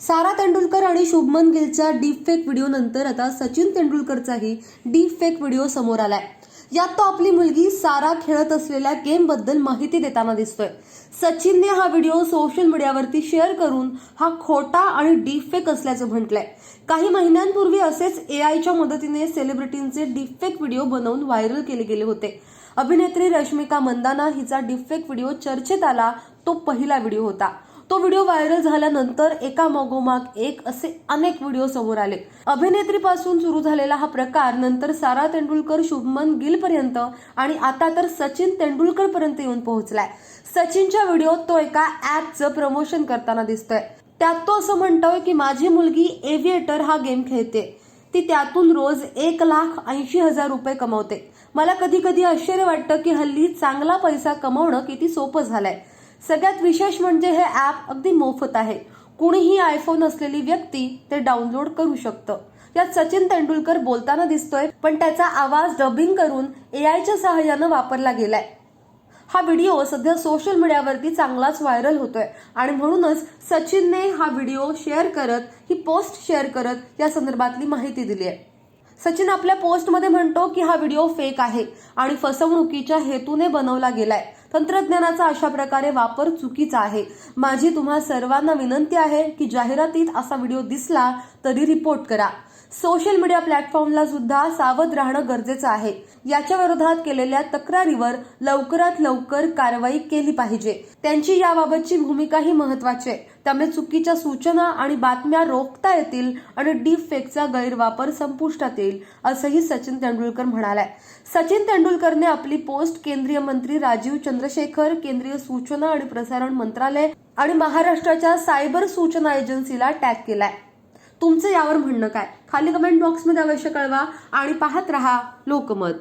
सारा तेंडुलकर आणि शुभमन गिलच्या deep fake video नंतर आता सचिन तेंडुलकरचाही डीप फेक व्हिडिओ समोर आलाय. यात तो आपली मुलगी सारा खेळत असलेल्या गेमबद्दल माहिती देताना दिसतोय. सचिनने हा व्हिडिओ सोशल मीडियावरती शेअर करून हा खोटा आणि डीप फेक असल्याचं म्हटलंय. काही महिन्यांपूर्वी असेच एआयच्या मदतीने सेलिब्रिटींचे डीपफेक व्हिडिओ बनवून व्हायरल केले गेले होते. अभिनेत्री रश्मिका मंदाना हिचा डीपफेक व्हिडिओ चर्चेत आला तो पहिला व्हिडिओ होता. तो व्हिडिओ व्हायरल झाल्यानंतर एका मागोमाग एक असे अनेक व्हिडिओ समोर आले. अभिनेत्रीपासून सुरू झालेला हा प्रकार नंतर सारा तेंडुलकर शुभमन गिल पर्यंत आणि आता तर सचिन तेंडुलकर पर्यंत येऊन पोहोचलाय. सचिनच्या व्हिडिओत तो एका ऍपचं प्रमोशन करताना दिसतोय. त्यात तो असं म्हणतोय की माझी मुलगी एव्हिएटर हा गेम खेळते. ती त्यातून रोज एक लाख ऐंशी हजार रुपये कमवते. मला कधी कधी आश्चर्य वाटतं की हल्ली चांगला पैसा कमवणं किती सोपं झालंय. सगळ्यात विशेष म्हणजे हे ऍप अगदी मोफत आहे. कुणीही आयफोन असलेली व्यक्ती ते डाउनलोड करू शकतं. यात सचिन तेंडुलकर बोलताना दिसतोय पण त्याचा आवाज डबिंग करून एआयच्या सहाय्यानं वापरला गेलाय. हा व्हिडिओ सध्या सोशल मीडियावरती चांगलाच व्हायरल होतोय आणि म्हणूनच सचिनने हा व्हिडिओ शेअर करत ही पोस्ट शेअर करत या संदर्भातली माहिती दिली आहे सचिन आपल्या पोस्टमध्ये म्हणतो की हा व्हिडिओ फेक आहे आणि फसवणुकीच्या हेतूने बनवला गेलाय. तंत्रज्ञानाचा अशा प्रकारे वापर चुकीचा आहे. माझी तुम्हा सर्वांना विनंती आहे की जाहिरातीत असा व्हिडिओ दिसला तरी रिपोर्ट करा. सोशल मीडिया प्लॅटफॉर्मला सुद्धा सावध राहणं गरजेचं आहे. याच्या विरोधात केलेल्या तक्रारीवर लवकरात लवकर कारवाई केली पाहिजे. त्यांची याबाबतची भूमिकाही महत्वाची आहे. त्यामुळे चुकीच्या सूचना आणि बातम्या रोखता येतील आणि डीप फेकचा गैरवापर संपुष्टात येईल असंही सचिन तेंडुलकर म्हणालाय. सचिन तेंडुलकरने आपली पोस्ट केंद्रीय मंत्री राजीव चंद्रशेखर केंद्रीय सूचना आणि प्रसारण मंत्रालय आणि महाराष्ट्राच्या सायबर सूचना एजन्सीला टॅग केलाय. तुमचं यावर म्हणणं काय? खाली कमेंट बॉक्समध्ये अवश्य कळवा आणि पाहत रहा लोकमत.